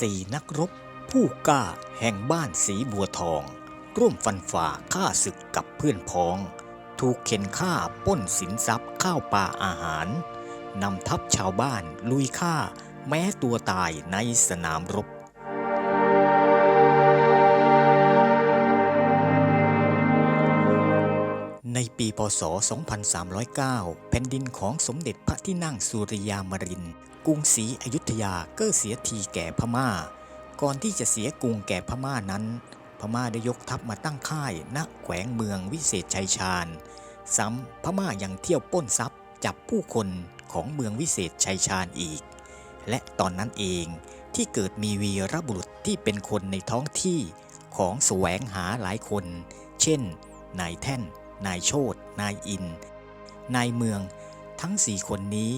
สี่นักรบ ผู้กล้าแห่งบ้านสีบัวทอง ร่วมฟันฝ่าฆ่าศึกกับเพื่อนพ้อง ถูกเข็นฆ่าป้นสินทรัพย์ข้าวปลาอาหารนำทัพชาวบ้านลุยฆ่าแม้ตัวตายในสนามรบ พศ 2309 แผ่นดินของสมเด็จพระที่นั่งสุริยามริน กรุงศรีอยุธยาก็เสียทีแก่พม่า ก่อนที่จะเสียกรุงแก่พม่านั้น พม่าได้ยกทัพมาตั้งค่ายณแขวงเมืองวิเศษชัยชาญ ซ้ำพม่ายังเที่ยวป้นทรัพย์จับผู้คนของเมืองวิเศษชัยชาญอีก และตอนนั้นเองที่เกิดมีวีรบุรุษที่เป็นคนในท้องที่ของแสวงหาหลายคน เช่น นายแท่น นายโชต นายอิน นายเมือง ทั้งสี่คนนี้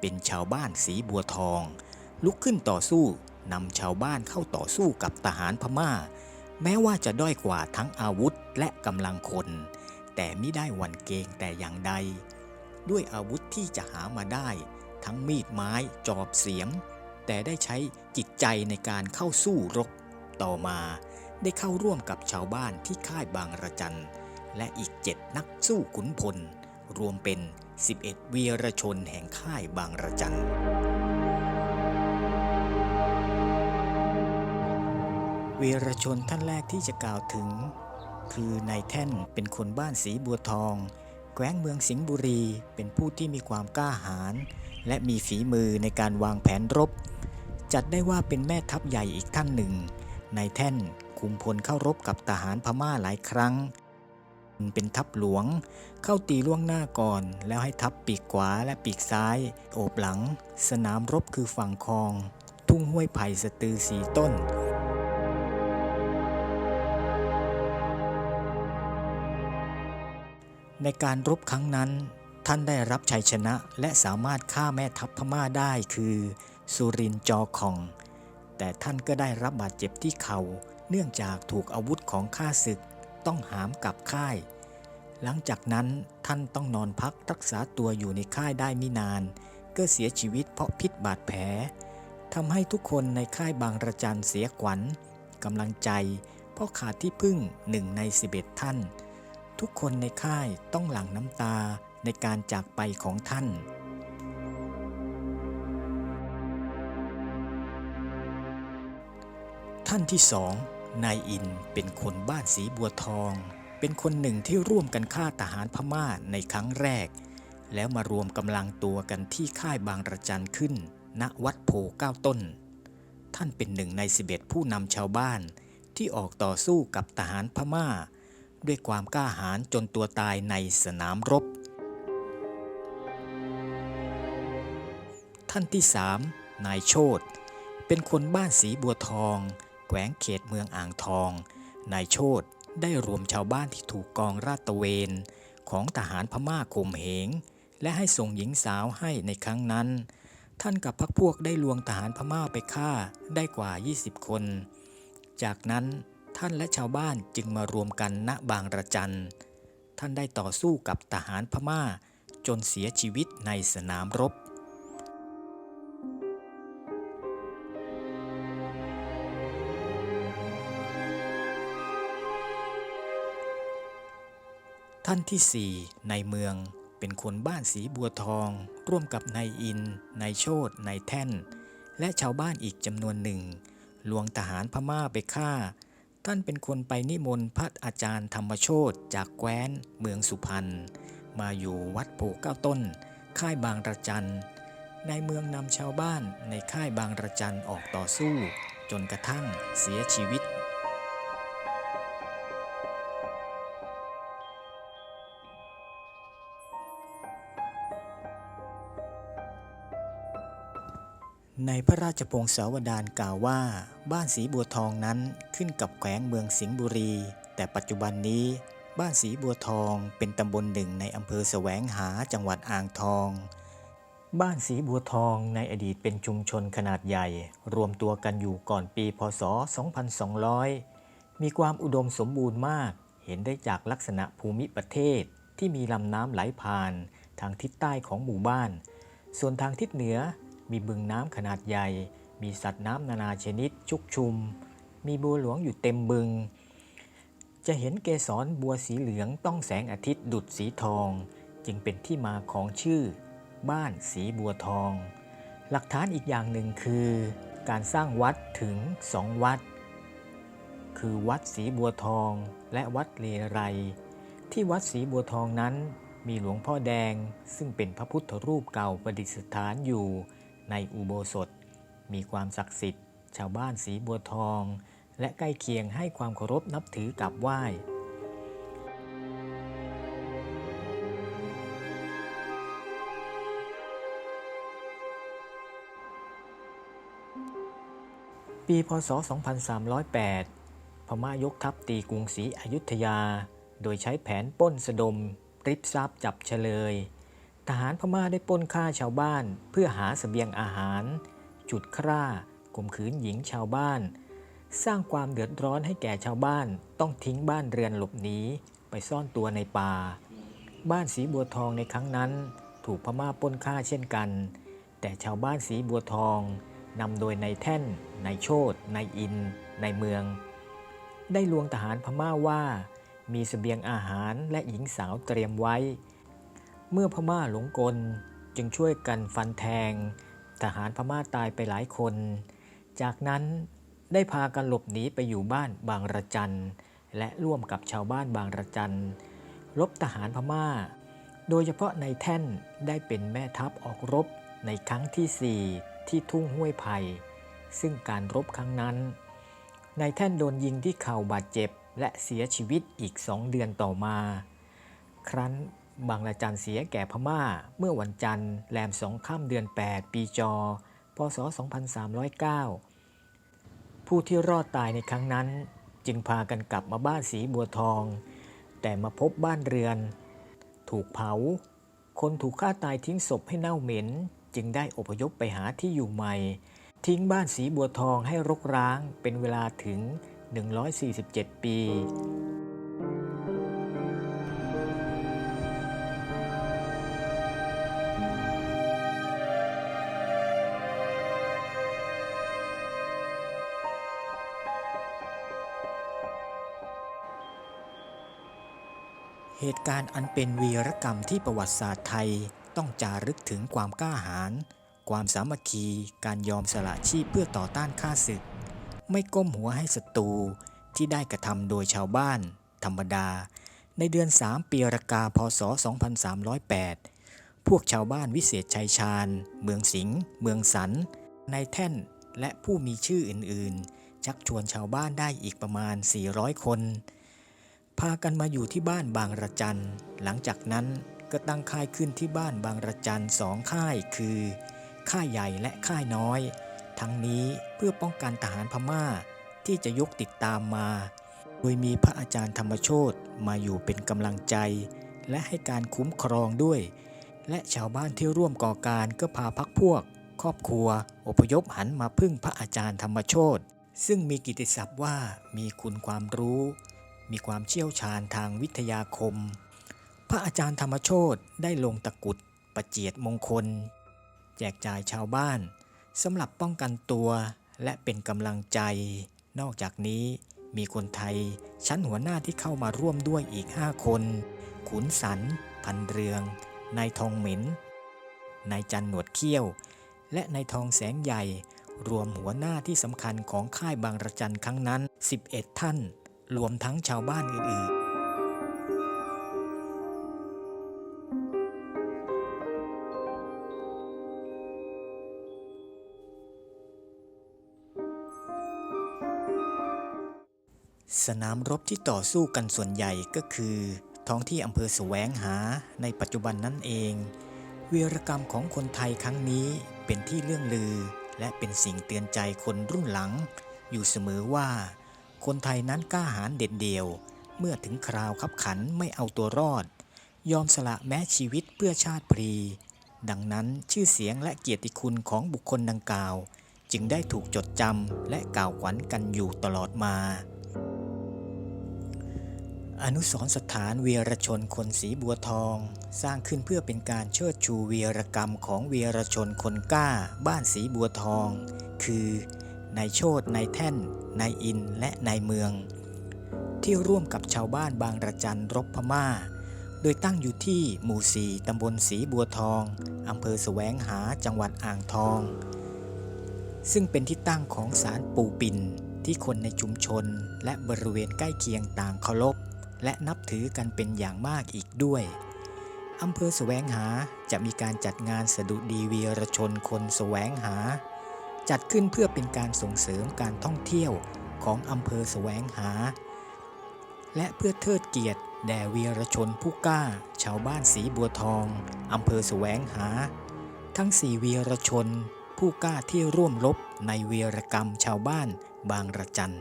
เป็นชาวบ้านสีบัวทอง ลุกขึ้นต่อสู้นำชาวบ้านเข้าต่อสู้กับทหารพม่า แม้ว่าจะด้อยกว่าทั้งอาวุธและกำลังคน แต่ไม่ได้หวั่นเกรงแต่อย่างใด ด้วยอาวุธที่จะหามาได้ ทั้งมีดไม้จอบเสียม แต่ได้ใช้จิตใจในการเข้าสู้รบ ต่อมาได้เข้าร่วมกับชาวบ้านที่ค่ายบางระจัน และอีกเจ็ดนักสู้ขุนพล รวมเป็น 11 วีรชนแห่งค่ายบางระจัน วีรชนท่านแรกที่จะกล่าวถึง คือนายแท่นเป็นคนบ้านสีบัวทอง แขวงเมืองสิงห์บุรี เป็นผู้ที่มีความกล้าหาญและมีฝีมือในการวางแผนรบ จัดได้ว่าเป็นแม่ทัพใหญ่อีกท่านหนึ่งนายแท่นคุมพลเข้ารบกับทหารพม่าหลายครั้ง เป็นทัพหลวง เข้าตีล่วงหน้าก่อน แล้วให้ทัพปีกขวาและปีกซ้าย โอบหลัง สนามรบคือฝั่งคลอง ทุ่งห้วยไผ่สตือสีต้นในการรบครั้งนั้น ท่านได้รับชัยชนะและสามารถฆ่าแม่ทัพพม่าได้คือ สุรินทร์จอคอง แต่ท่านก็ได้รับบาดเจ็บที่เขา่าเนื่องจากถูกอาวุธของข้าศึก ต้องหามกลับค่าย หลังจากนั้นท่านต้องนอนพักรักษาตัวอยู่ในค่ายได้ไม่นาน ก็เสียชีวิตเพราะพิษบาดแผลทำให้ทุกคนในค่ายบางระจันเสียขวัญกำลังใจ เพราะขาดที่พึ่งหนึ่งใน11ท่าน ทุกคนในค่ายต้องหลั่งน้ำตาในการจากไปของท่านท่านที่สอง นายอินเป็นคนบ้านสีบัวทอง เป็นคนหนึ่งที่ร่วมกันฆ่าทหารพม่าในครั้งแรก แล้วมารวมกำลังตัวกันที่ค่ายบางระจันขึ้น ณวัดโพเก้าต้น ท่านเป็นหนึ่งในสิบเอ็ดผู้นำชาวบ้าน ที่ออกต่อสู้กับทหารพม่า ด้วยความกล้าหาญจนตัวตายในสนามรบ ท่านที่สามนายโชตเป็นคนบ้านสีบัวทอง วงเขตเมืองอ่างทอง นายโชตได้รวมชาวบ้านที่ถูกกองราดตะเวน ของทหารพม่าข่มเหง และให้ส่งหญิงสาวให้ในครั้งนั้น ท่านกับพรรคพวกได้ลวงทหารพม่าไปฆ่าได้กว่า 20 คน จากนั้นท่านและชาวบ้านจึงมารวมกันณบางระจัน ท่านได้ต่อสู้กับทหารพม่า จนเสียชีวิตในสนามรบ ท่านที่สี่ในเมืองเป็นคนบ้านสีบัวทอง ร่วมกับนายอินนายโชตนายแท่น และชาวบ้านอีกจำนวนหนึ่ง ลวงทหารพม่าไปฆ่า ท่านเป็นคนไปนิมนต์พระอาจารย์ธรรมโชตจากแคว้นเมืองสุพรรณมาอยู่วัดโพเก้าต้น ค่ายบางระจันในเมืองนำชาวบ้านในค่ายบางระจันออกต่อสู้ จนกระทั่งเสียชีวิต ในพระราชพงศาวดารกล่าวว่า บ้านสีบัวทองนั้นขึ้นกับแขวงเมืองสิงห์บุรี แต่ปัจจุบันนี้ บ้านสีบัวทองเป็นตำบลหนึ่งในอำเภอแสวงหาจังหวัดอ่างทอง บ้านสีบัวทองในอดีตเป็นชุมชนขนาดใหญ่ รวมตัวกันอยู่ก่อนปีพศ 2200 มีความอุดมสมบูรณ์มาก เห็นได้จากลักษณะภูมิประเทศที่มีลำน้ำไหลผ่าน ทางทิศใต้ของหมู่บ้าน ส่วนทางทิศเหนือ มีบึงน้ำขนาดใหญ่ มีสัตว์น้ำนานาชนิดชุกชุม มีบัวหลวงอยู่เต็มบึง จะเห็นเกสรบัวสีเหลืองต้องแสงอาทิตย์ดุดสีทอง จึงเป็นที่มาของชื่อ บ้านสีบัวทอง หลักฐานอีกอย่างหนึ่งคือ การสร้างวัดถึงสองวัด คือวัดสีบัวทองและวัดเลไร ที่วัดสีบัวทองนั้นมีหลวงพ่อแดงซึ่งเป็นพระพุทธรูปเก่าประดิษฐานอยู่ ในอุโบสถ มีความศักดิ์สิทธิ์ ชาวบ้านสีบัวทอง และใกล้เคียงให้ความเคารพนับถือกราบไหว้ปีพศ 2308 พม่ายกทัพตีกรุงศรีอยุธยา โดยใช้แผนป้นสะดมริบทรัพย์จับเฉลย ทหารพม่าได้ปล้นฆ่าชาวบ้านเพื่อหาสเสบียงอาหาร จุดคร่าข่มขืนหญิงชาวบ้าน สร้างความเดือดร้อนให้แก่ชาวบ้านต้องทิ้งบ้านเรือนหลบหนีไปซ่อนตัวในป่า บ้านสีบัวทองในครั้งนั้น ถูกพม่าปล้นฆ่าเช่นกัน แต่ชาวบ้านสีบัวทองนำโดยนายแท่นนายโชตนายอินนายเมือง ได้ลวงทหารพม่าว่า มีสเสบียงอาหารและหญิงสาวเตรียมไว้ เมื่อพม่าหลงกลจึงช่วยกันฟันแทง ทหารพม่าตายไปหลายคน จากนั้นได้พากันหลบหนีไปอยู่บ้านบางระจัน และร่วมกับชาวบ้านบางระจันรบทหารพม่า โดยเฉพาะในแท่นได้เป็นแม่ทัพออกรบในครั้งที่ 4 ที่ทุ่งห้วยไผ่ซึ่งการรบครั้งนั้น ในแท่นโดนยิงที่เข่าบาดเจ็บและเสียชีวิตอีกสองเดือนต่อมา ครั้น บางระจันเสียแก่พม่าเมื่อวันจันทร์แรมสองข้ามเดือน 8 ปีจอ พศ 2309 ผู้ที่รอดตายในครั้งนั้น จึงพากันกลับมาบ้านสีบัวทอง แต่มาพบบ้านเรือน ถูกเผา คนถูกฆ่าตายทิ้งศพให้เน่าเหม็น จึงได้อพยพไปหาที่อยู่ใหม่ ทิ้งบ้านสีบัวทองให้รกร้างเป็นเวลาถึง 147 ปี เหตุการณ์อันเป็นวีรกรรมที่ประวัติศาสตร์ไทยต้องจารึกถึงความกล้าหาญ ความสามัคคี การยอมสละชีพเพื่อต่อต้านข้าศึก ไม่ก้มหัวให้ศัตรูที่ได้กระทำโดยชาวบ้าน ธรรมดา ในเดือน 3 ปีรากาพศ 2308 พวกชาวบ้านวิเศษชัยชาญ เมืองสิงห์ เมืองสัน ในแท่น และผู้มีชื่ออื่น ๆ ชักชวนชาวบ้านได้อีกประมาณ 400 คน พากันมาอยู่ที่บ้านบางระจัน หลังจากนั้นก็ตั้งค่ายขึ้นที่บ้านบางระจันสองค่ายคือ ค่ายใหญ่และค่ายน้อย ทั้งนี้เพื่อป้องกันทหารพม่าที่จะยกติดตามมา โดยมีพระอาจารย์ธรรมโชตมาอยู่เป็นกำลังใจ และให้การคุ้มครองด้วย และชาวบ้านที่ร่วมก่อการก็พาพักพวก ครอบครัว อพยพหันมาพึ่งพระอาจารย์ธรรมโชตซึ่งมีกิตติศัพท์ว่ามีคุณความรู้ มีความเชี่ยวชาญทางวิทยาคม พระอาจารย์ธรรมโชตได้ลงตะกุดประเจียดมงคล แจกจ่ายชาวบ้านสำหรับป้องกันตัวและเป็นกำลังใจ นอกจากนี้มีคนไทยชั้นหัวหน้าที่เข้ามาร่วมด้วยอีก 5 คน ขุนสัน พันเรือง นายทองเหม็น นายจันหนวดเขี้ยว และนายทองแสงใหญ่ รวมหัวหน้าที่สำคัญของค่ายบางระจันครั้งนั้น 11 ท่าน รวมทั้งชาวบ้านอื่นๆสนามรบที่ต่อสู้กันส่วนใหญ่ก็คือ ท้องที่อำเภอแสวงหาในปัจจุบันนั่นเองวีรกรรมของคนไทยครั้งนี้เป็นที่เรื่องลือ และเป็นสิ่งเตือนใจคนรุ่นหลัง อยู่เสมอว่า คนไทยนั้นกล้าหาญเด็ดเดี่ยว เมื่อถึงคราวขับขันไม่เอาตัวรอด ยอมสละแม้ชีวิตเพื่อชาติพรี ดังนั้นชื่อเสียงและเกียรติคุณของบุคคลดังกล่าว จึงได้ถูกจดจำและกล่าวขวัญกันอยู่ตลอดมา อนุสรสถานเวียรชนคนสีบัวทอง สร้างขึ้นเพื่อเป็นการเชิดชูเวียรกรรมของเวียรชนคนกล้า บ้านสีบัวทอง คือ นายโชตนายแท่นนายอินและนายเมือง ที่ร่วมกับชาวบ้านบางระจันรบพม่า โดยตั้งอยู่ที่หมู่สีตำบลสีบัวทองอำเภอแสวงหาจังหวัดอ่างทอง ซึ่งเป็นที่ตั้งของศาลปู่ปิ่นที่คนในชุมชนและบริเวณใกล้เคียงต่างเคารพและนับถือกันเป็นอย่างมากอีกด้วยอำเภอแสวงหาจะมีการจัดงานสดุดีเวีรชนคนแสวงหา จัดขึ้นเพื่อเป็นการส่งเสริมการท่องเที่ยวของอำเภอแสวงหา และเพื่อเทิดเกียรติแด่เวีรชนผู้กล้า ชาวบ้านสีบัวทองอำเภอแสวงหา ทั้งสี่เวีรชน ผู้กล้าที่ร่วมรบในเวีรกรรมชาวบ้านบางระจัน